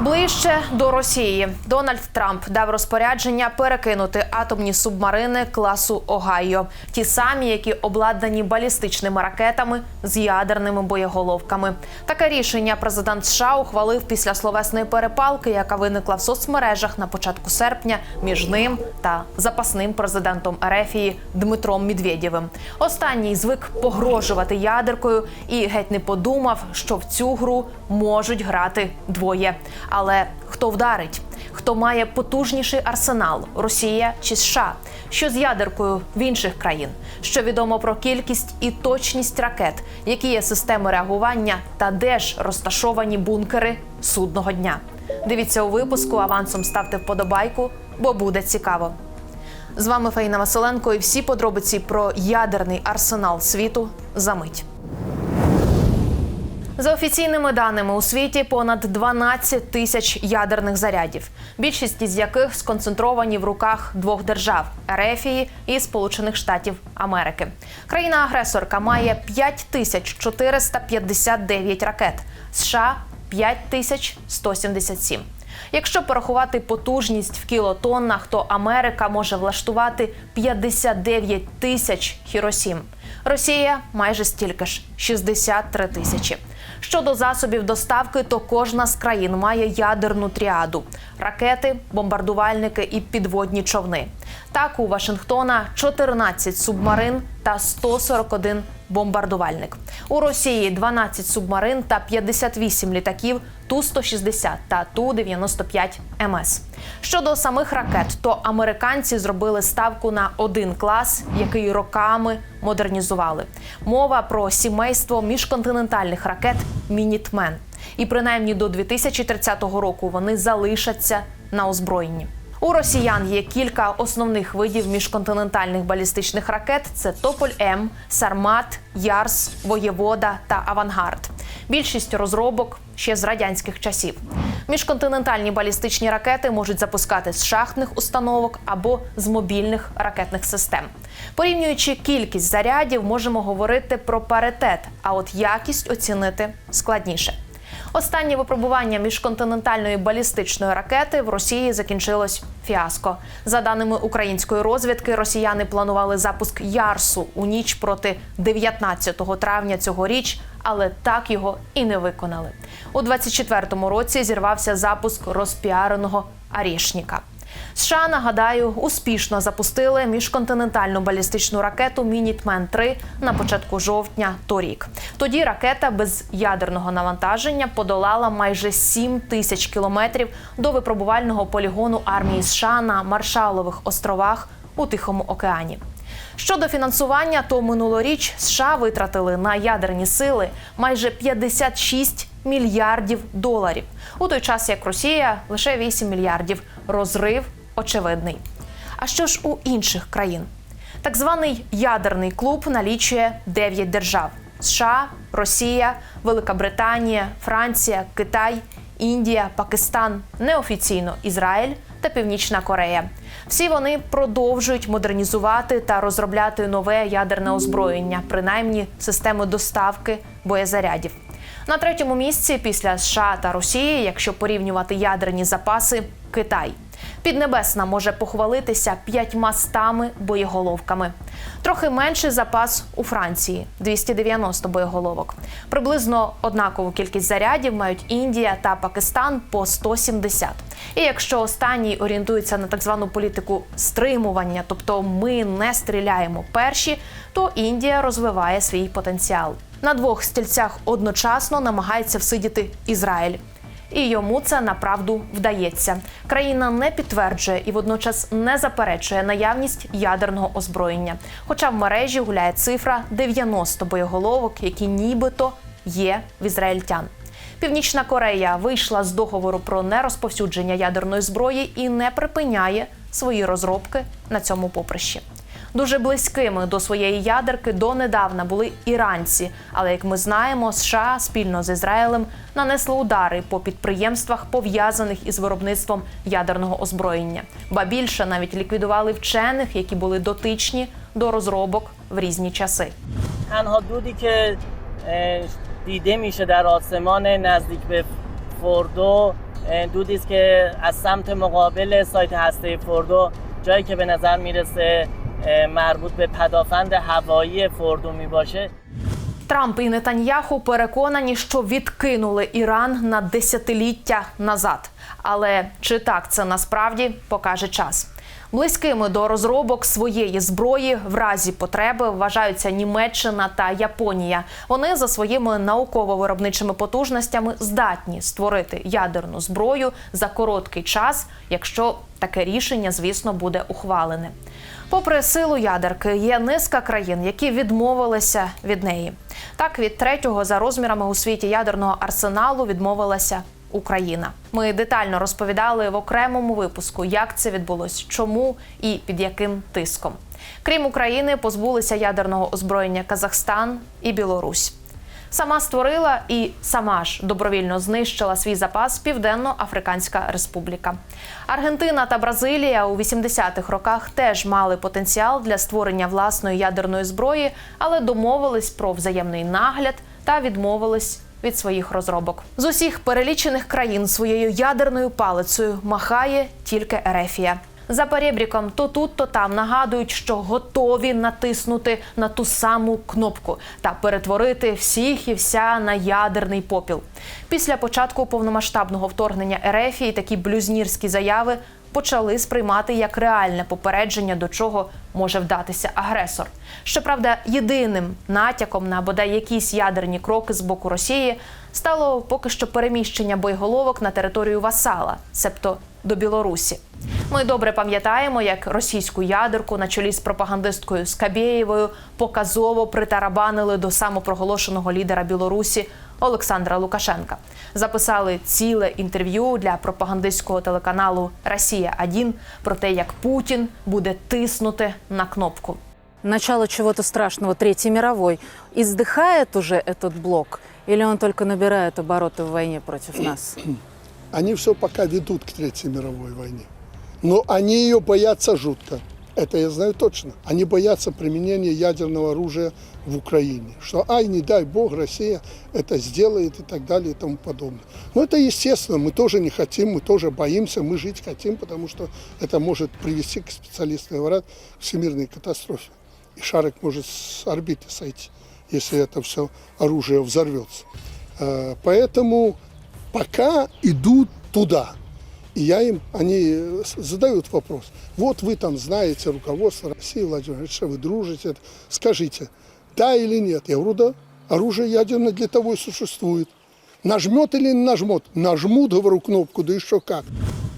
Ближче до Росії Дональд Трамп дав розпорядження перекинути атомні субмарини класу Огайо, ті самі, які обладнані балістичними ракетами з ядерними боєголовками. Таке рішення президент США ухвалив після словесної перепалки, яка виникла в соцмережах на початку серпня між ним та запасним президентом Ерефії Дмитром Медведєвим. Останній звик погрожувати ядеркою і геть не подумав, що в цю гру можуть грати двоє. Але хто вдарить? Хто має потужніший арсенал Росія чи США? Що з ядеркою в інших країн? Що відомо про кількість і точність ракет, які є системи реагування та де ж розташовані бункери судного дня? Дивіться у випуску. Авансом ставте вподобайку, бо буде цікаво. З вами Фаїна Василенко і всі подробиці про ядерний арсенал світу за мить. За офіційними даними у світі понад 12 тисяч ядерних зарядів, більшість із яких сконцентровані в руках двох держав Ерефії і Сполучених Штатів Америки. Країна-агресорка має 5459 ракет, США 5177. Якщо порахувати потужність в кілотоннах, то Америка може влаштувати 59 тисяч Хіросім. Росія майже стільки ж 63 тисячі. Щодо засобів доставки, то кожна з країн має ядерну тріаду: ракети, бомбардувальники і підводні човни. Так, у Вашингтона 14 субмарин та 141 бомбардувальник. У Росії 12 субмарин та 58 літаків Ту-160 та Ту-95 МС. Щодо самих ракет, то американці зробили ставку на один клас, який роками модернізували. Мова про сімейство міжконтинентальних ракет Мінітмен. І принаймні до 2030 року вони залишаться на озброєнні. У росіян є кілька основних видів міжконтинентальних балістичних ракет: це Тополь М, Сармат, Ярс, Воєвода та Авангард. Більшість розробок ще з радянських часів. Міжконтинентальні балістичні ракети можуть запускати з шахтних установок або з мобільних ракетних систем. Порівнюючи кількість зарядів, можемо говорити про паритет, а от якість оцінити складніше. Останнє випробування міжконтинентальної балістичної ракети в Росії закінчилось фіаско. За даними української розвідки, росіяни планували запуск Ярсу у ніч проти 19 травня цьогоріч, але так його і не виконали. У 24-му році зірвався запуск розпіареного Арішніка. США, нагадаю, успішно запустили міжконтинентальну балістичну ракету Мінітмен 3 на початку жовтня торік. Тоді ракета без ядерного навантаження подолала майже 7 тисяч кілометрів до випробувального полігону армії США на Маршалових островах у Тихому океані. Щодо фінансування, то минулоріч США витратили на ядерні сили майже 56 мільярдів доларів, у той час як Росія лише 8 мільярдів. Розрив очевидний. А що ж у інших країн? Так званий ядерний клуб налічує 9 держав: США, Росія, Велика Британія, Франція, Китай, Індія, Пакистан, неофіційно Ізраїль та Північна Корея. Всі вони продовжують модернізувати та розробляти нове ядерне озброєння, принаймні системи доставки боєзарядів. На третьому місці після США та Росії, якщо порівнювати ядерні запаси, Китай. Піднебесна може похвалитися п'ятьма стами боєголовками. Трохи менший запас у Франції 290 боєголовок. Приблизно однакову кількість зарядів мають Індія та Пакистан по 170. І якщо останній орієнтується на так звану політику стримування, тобто ми не стріляємо перші, то Індія розвиває свій потенціал. На двох стільцях одночасно намагається всидіти Ізраїль. І йому це направду вдається. Країна не підтверджує і водночас не заперечує наявність ядерного озброєння. Хоча в мережі гуляє цифра 90 боєголовок, які нібито є в ізраїльтян. Північна Корея вийшла з договору про нерозповсюдження ядерної зброї і не припиняє свої розробки на цьому поприщі. Дуже близькими до своєї ядерки донедавна були іранці. Але як ми знаємо, США спільно з Ізраїлем нанесли удари по підприємствах, пов'язаних із виробництвом ядерного озброєння. Ба більше навіть ліквідували вчених, які були дотичні до розробок в різні часи. تنها دودی که اه، دیده میشه در آسمان نزدیک به فوردو اه، دودی است که از سمت مقابل سایت هسته فوردو جایی که به نظر میرسه اه، مربوط به پدافند هوایی فوردو می باشه Трамп і Нетаньяху переконані, що відкинули Іран на десятиліття назад. Але чи так це насправді покаже час? Близькими до розробок своєї зброї в разі потреби вважаються Німеччина та Японія. Вони за своїми науково-виробничими потужностями здатні створити ядерну зброю за короткий час, якщо таке рішення, звісно, буде ухвалене. Попри силу ядерки, є низка країн, які відмовилися від неї. Так, від третього за розмірами у світі ядерного арсеналу відмовилася Україна. Ми детально розповідали в окремому випуску, як це відбулось, чому і під яким тиском. Крім України, позбулися ядерного озброєння Казахстан і Білорусь. Сама створила і сама ж добровільно знищила свій запас Південно-Африканська Республіка. Аргентина та Бразилія у 80-х роках теж мали потенціал для створення власної ядерної зброї, але домовились про взаємний нагляд та відмовились. Від своїх розробок з усіх перелічених країн своєю ядерною палицею махає тільки Ерефія. За перебріком то тут, то там нагадують, що готові натиснути на ту саму кнопку та перетворити всіх і вся на ядерний попіл. Після початку повномасштабного вторгнення Ерефії такі блюзнірські заяви почали сприймати як реальне попередження, до чого може вдатися агресор. Щоправда, єдиним натяком на бодай якісь ядерні кроки з боку Росії стало поки що переміщення боєголовок на територію Васала, себто до Білорусі. Ми добре пам'ятаємо, як російську ядерку на чолі з пропагандисткою Скабєєвою показово притарабанили до самопроголошеного лідера Білорусі Олександра Лукашенка. Записали ціле інтерв'ю для пропагандистського телеканалу Росія 1 про те, як Путін буде тиснути на кнопку. начало чего-то страшного Третьей мировой, издыхает уже этот блок, или он только набирает обороты в войне против нас? Они все пока ведут к Третьей мировой войне. Но они ее боятся жутко. Это я знаю точно. Они боятся применения ядерного оружия в Украине. Что, ай, не дай бог, Россия это сделает и так далее и тому подобное. Но это естественно, мы тоже не хотим, мы тоже боимся, мы жить хотим, потому что это может привести, как специалисты говорят, к всемирной катастрофе. И шарик может с орбиты сойти, если это все оружие взорвется. Э, Поэтому пока идут туда. – И я им, они э, с- задают вопрос. Вот вы там знаете руководство России, Владимир Владимирович, что вы дружите. Скажите, да или нет? Я говорю, да. Оружие ядерное для того и существует. Нажмет или не нажмет? Нажмут, говорю, кнопку, да еще как.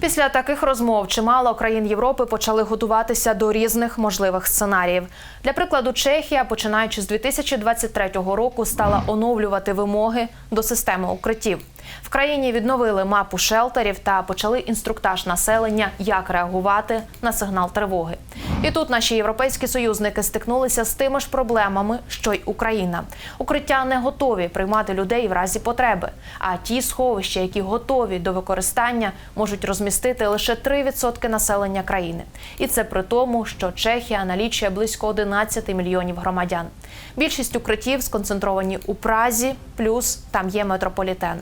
Після таких розмов чимало країн Європи почали готуватися до різних можливих сценаріїв. Для прикладу, Чехія, починаючи з 2023 року, стала оновлювати вимоги до системи укриттів. В країні відновили мапу шелтерів та почали інструктаж населення, як реагувати на сигнал тривоги. І тут наші європейські союзники стикнулися з тими ж проблемами, що й Україна. Укриття не готові приймати людей в разі потреби. А ті сховища, які готові до використання, можуть розмістити лише 3% населення країни. І це при тому, що Чехія налічує близько 11 мільйонів громадян. Більшість укриттів сконцентровані у Празі, плюс там є метрополітен.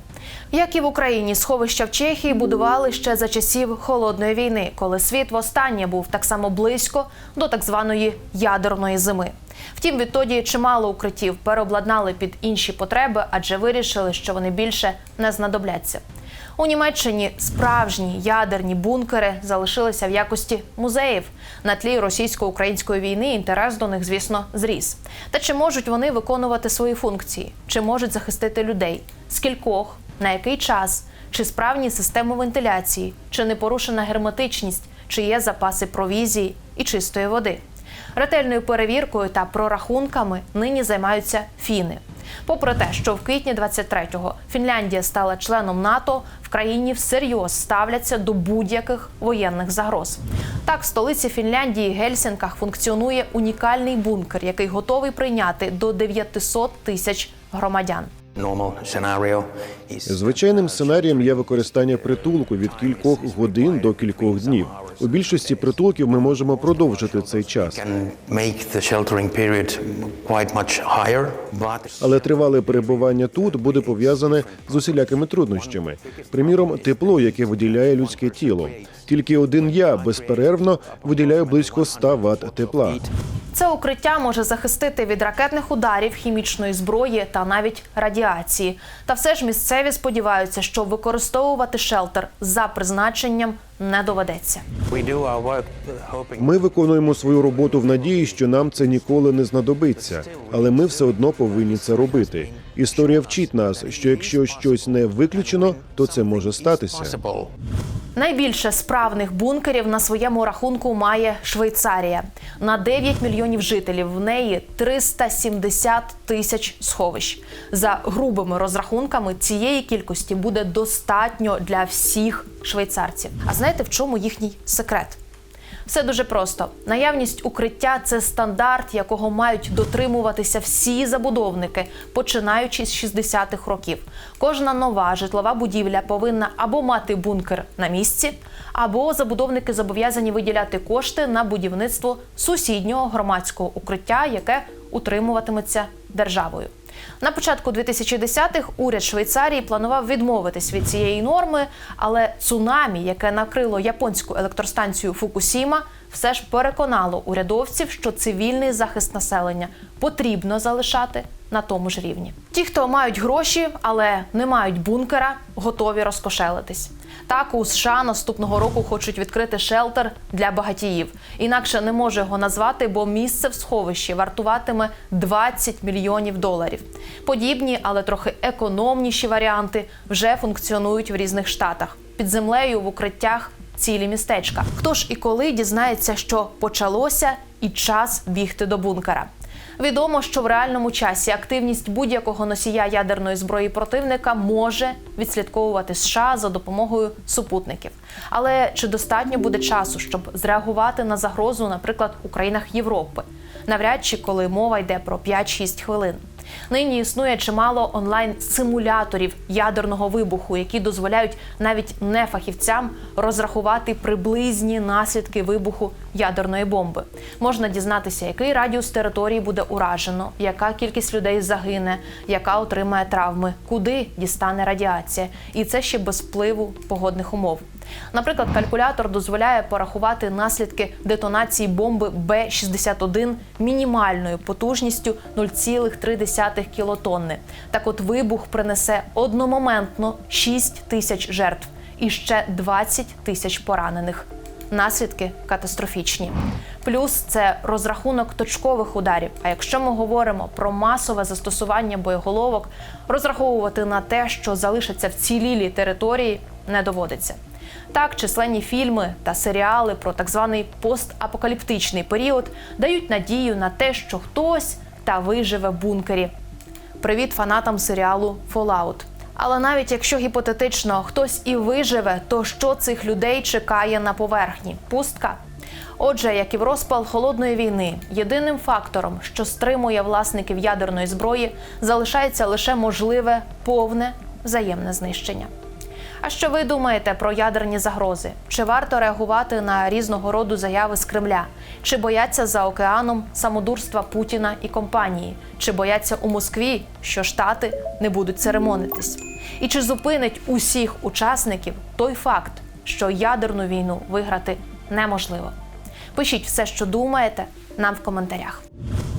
Як і в Україні, сховища в Чехії будували ще за часів холодної війни, коли світ востаннє був так само близько до так званої ядерної зими. Втім, відтоді чимало укриттів переобладнали під інші потреби, адже вирішили, що вони більше не знадобляться. У Німеччині справжні ядерні бункери залишилися в якості музеїв. На тлі російсько-української війни інтерес до них, звісно, зріс. Та чи можуть вони виконувати свої функції? Чи можуть захистити людей? Скількох? На який час? Чи справні системи вентиляції? Чи не порушена герметичність? Чи є запаси провізії і чистої води? Ретельною перевіркою та прорахунками нині займаються фіни. Попри те, що в квітні 23-го Фінляндія стала членом НАТО, в країні всерйоз ставляться до будь-яких воєнних загроз. Так, в столиці Фінляндії Гельсінках функціонує унікальний бункер, який готовий прийняти до 900 тисяч громадян. Звичайним сценарієм є використання притулку від кількох годин до кількох днів. У більшості притулків ми можемо продовжити цей час. Але тривале перебування тут буде пов'язане з усілякими труднощами. Приміром, тепло, яке виділяє людське тіло. Тільки один я безперервно виділяю близько 100 Вт тепла. Це укриття може захистити від ракетних ударів, хімічної зброї та навіть радіації. Та все ж місцеві сподіваються, що використовувати шелтер за призначенням не доведеться. Ми виконуємо свою роботу в надії, що нам це ніколи не знадобиться, але ми все одно повинні це робити. Історія вчить нас, що якщо щось не виключено, то це може статися. Найбільше справних бункерів на своєму рахунку має Швейцарія. На 9 мільйонів жителів в неї 370 тисяч сховищ. За грубими розрахунками цієї кількості буде достатньо для всіх швейцарців. А знаєте, в чому їхній секрет? Все дуже просто. Наявність укриття це стандарт, якого мають дотримуватися всі забудовники, починаючи з 60-х років. Кожна нова житлова будівля повинна або мати бункер на місці, або забудовники зобов'язані виділяти кошти на будівництво сусіднього громадського укриття, яке утримуватиметься державою. На початку 2010-х уряд Швейцарії планував відмовитись від цієї норми, але цунамі, яке накрило японську електростанцію Фукусіма, все ж переконало урядовців, що цивільний захист населення потрібно залишати на тому ж рівні. Ті, хто мають гроші, але не мають бункера, готові розкошелитись. Так у США наступного року хочуть відкрити шелтер для багатіїв. Інакше не може його назвати, бо місце в сховищі вартуватиме 20 мільйонів доларів. Подібні, але трохи економніші варіанти вже функціонують в різних штатах під землею в укриттях. Цілі містечка. Хто ж і коли дізнається, що почалося, і час бігти до бункера? Відомо, що в реальному часі активність будь-якого носія ядерної зброї противника може відслідковувати США за допомогою супутників. Але чи достатньо буде часу, щоб зреагувати на загрозу, наприклад, у країнах Європи? Навряд чи коли мова йде про 5-6 хвилин. Нині існує чимало онлайн-симуляторів ядерного вибуху, які дозволяють навіть не фахівцям розрахувати приблизні наслідки вибуху ядерної бомби. Можна дізнатися, який радіус території буде уражено, яка кількість людей загине, яка отримає травми, куди дістане радіація, і це ще без впливу погодних умов. Наприклад, калькулятор дозволяє порахувати наслідки детонації бомби Б-61 мінімальною потужністю 0,3 кілотонни. Так от вибух принесе одномоментно 6 тисяч жертв і ще 20 тисяч поранених. Наслідки катастрофічні. Плюс це розрахунок точкових ударів. А якщо ми говоримо про масове застосування боєголовок, розраховувати на те, що залишаться в цілілій території, не доводиться. Так, численні фільми та серіали про так званий постапокаліптичний період дають надію на те, що хтось та виживе в бункері. Привіт фанатам серіалу Fallout. Але навіть якщо гіпотетично хтось і виживе, то що цих людей чекає на поверхні? Пустка. Отже, як і в розпал холодної війни, єдиним фактором, що стримує власників ядерної зброї, залишається лише можливе повне взаємне знищення. А що ви думаєте про ядерні загрози? Чи варто реагувати на різного роду заяви з Кремля? Чи бояться за океаном самодурства Путіна і компанії? Чи бояться у Москві, що Штати не будуть церемонитись? І чи зупинить усіх учасників той факт, що ядерну війну виграти неможливо? Пишіть все, що думаєте, нам в коментарях.